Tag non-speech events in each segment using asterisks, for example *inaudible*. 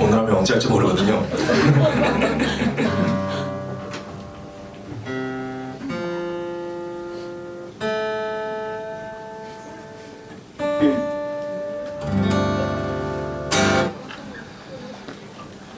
오늘 하면 언제 할지 모르거든요.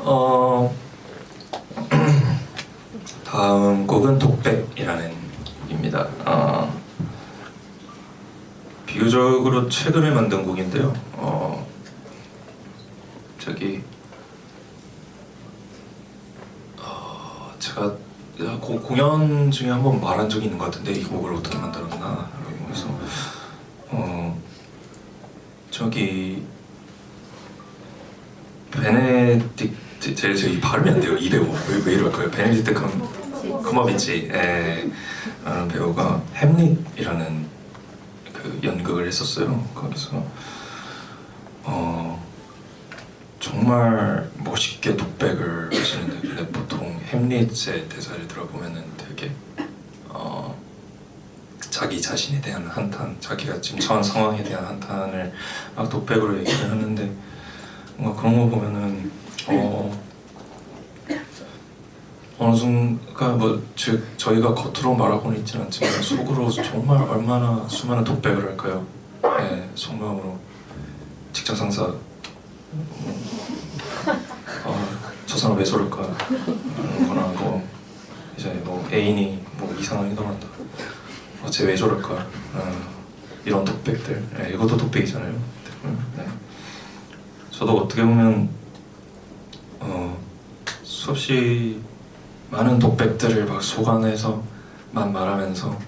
어 *clears throat* 다음 곡은 독백이라는 곡입니다. 어, 비교적으로 최근에 만든 곡인데요. 어, 저기 어, 제가 고- 공연 중에 한 번 말한 적이 있는 것 같은데 이 곡을 어떻게 만들었나? 그래서 어 저기 베네딕트 제, 제이 발음이 안 돼요 이 배우. 왜, 왜 이럴까요? 베네딕트 컴 커머비치 예, 라는 배우가 햄릿이라는 그 연극을 했었어요. 거기서 어 정말 멋있게 독백을 하시는데 근데 보통 햄릿의 대사를 들어보면은 되게 어 자기 자신에 대한 한탄, 자기가 지금 처한 상황에 대한 한탄을 막 독백으로 얘기를 하는데 뭔가 그런 거 보면은 어 어느 순간 뭐즉 저희가 겉으로 말하고는 있지는 않지만 속으로 정말 얼마나 수많은 독백을 할까요? 네, 속마음으로 직장 상사 저 사람 왜 저럴까 음, 거나 뭐 이제 뭐 애인이 뭐 이상한 행동한다 어, 쟤왜 저럴까 어, 이런 독백들 네, 이것도 독백이잖아요 네. 저도 어떻게 보면 어, 수없이 많은 독백들을 막 속안해서만 말하면서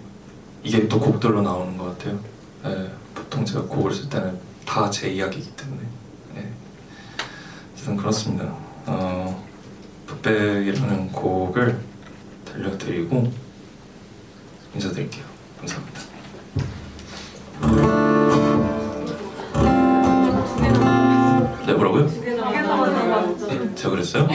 이게 또 곡들로 나오는 것 같아요. 예, 보통 제가 곡을 쓸 때는 다 제 이야기이기 때문에 예. 어쨌든 그렇습니다. 어, 독백이라는 곡을 들려드리고 인사드릴게요. 감사합니다. 네 뭐라고요? 제가 그랬어요?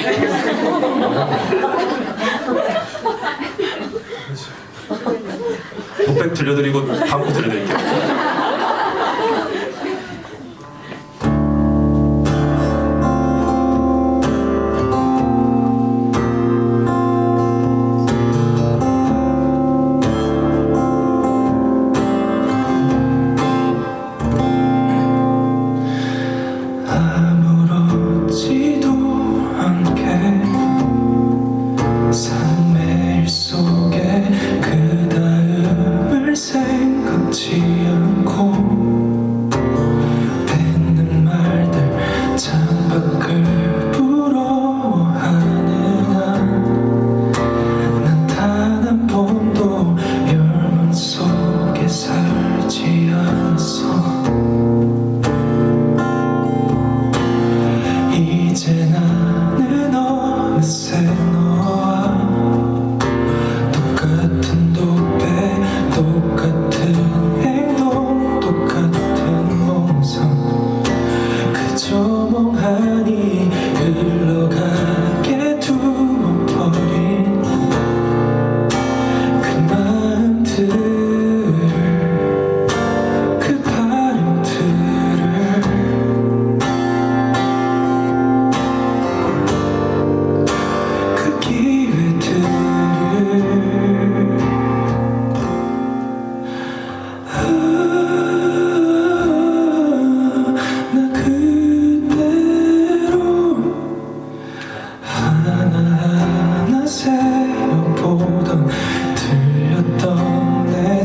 독백 들려드리고 다음 곡 들려드릴게요.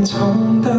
that's home. That's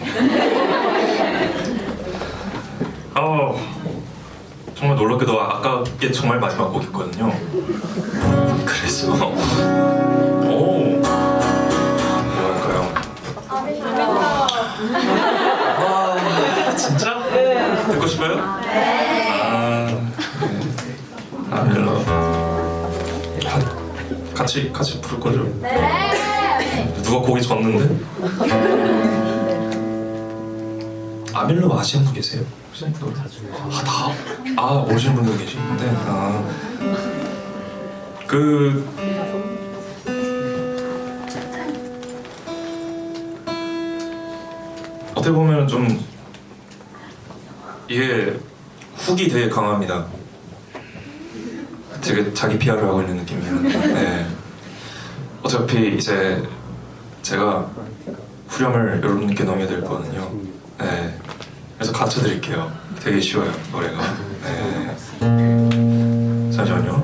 *laughs* 어 정말 놀랍게도 아까게 정말 마지막 곡이었거든요 그래서 오 뭐랄까요 와 진짜? 듣고 싶어요? 아, 네. 아 멜로 가- 같이 같이 부를 거죠? 누가 곡이 졌는데? 아밀로 아시는 분 계세요? 혹시? 아 다? 아 오신 분도 계시는데 아. 그 어떻게 보면 좀 이게 훅이 되게 강합니다. 되게 자기 PR을 하고 있는 느낌이에요. 네. 어차피 이제 제가 후렴을 여러분께 넘겨야 될 거거든요. 네. 가르쳐 드릴게요. 되게 쉬워요, 노래가. 네. 잠시만요.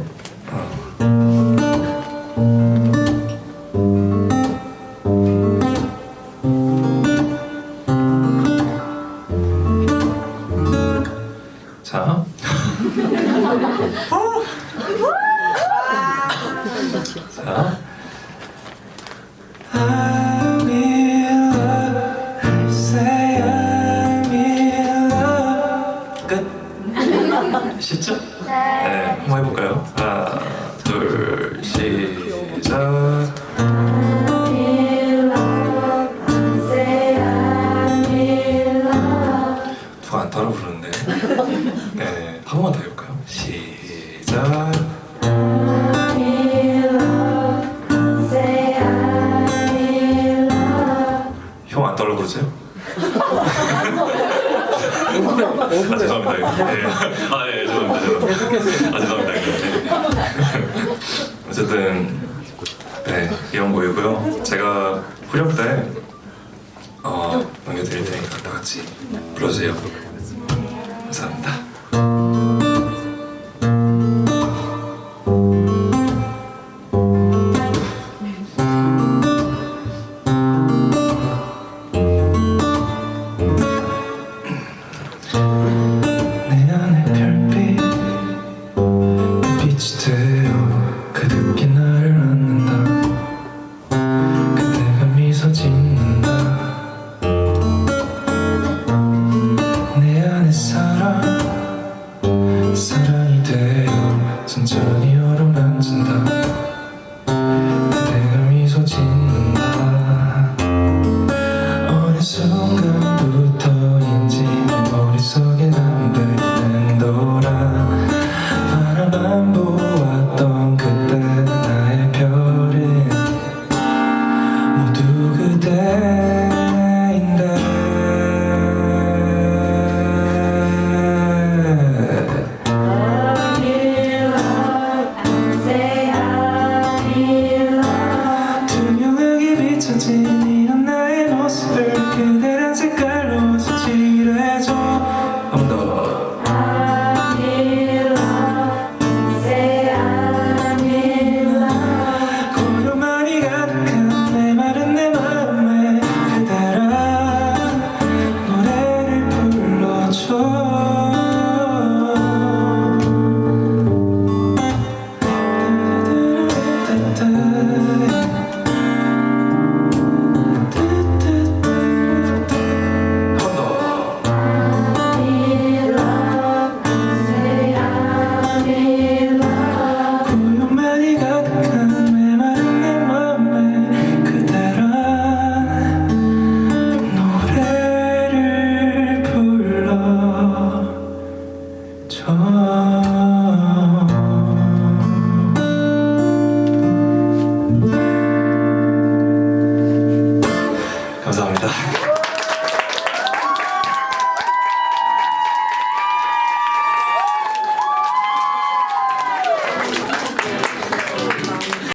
끝. *laughs* 쉽죠? 네. 한번 해볼까요? *laughs* 아 예, 죄송합니다. 죄송합니다. 아 죄송합니다. 네. 어쨌든 네 이런 거이고요. 제가 후렴 때 어, 넘겨드릴 테니까 다 같이 불러주세요. 감사합니다. 안 보았던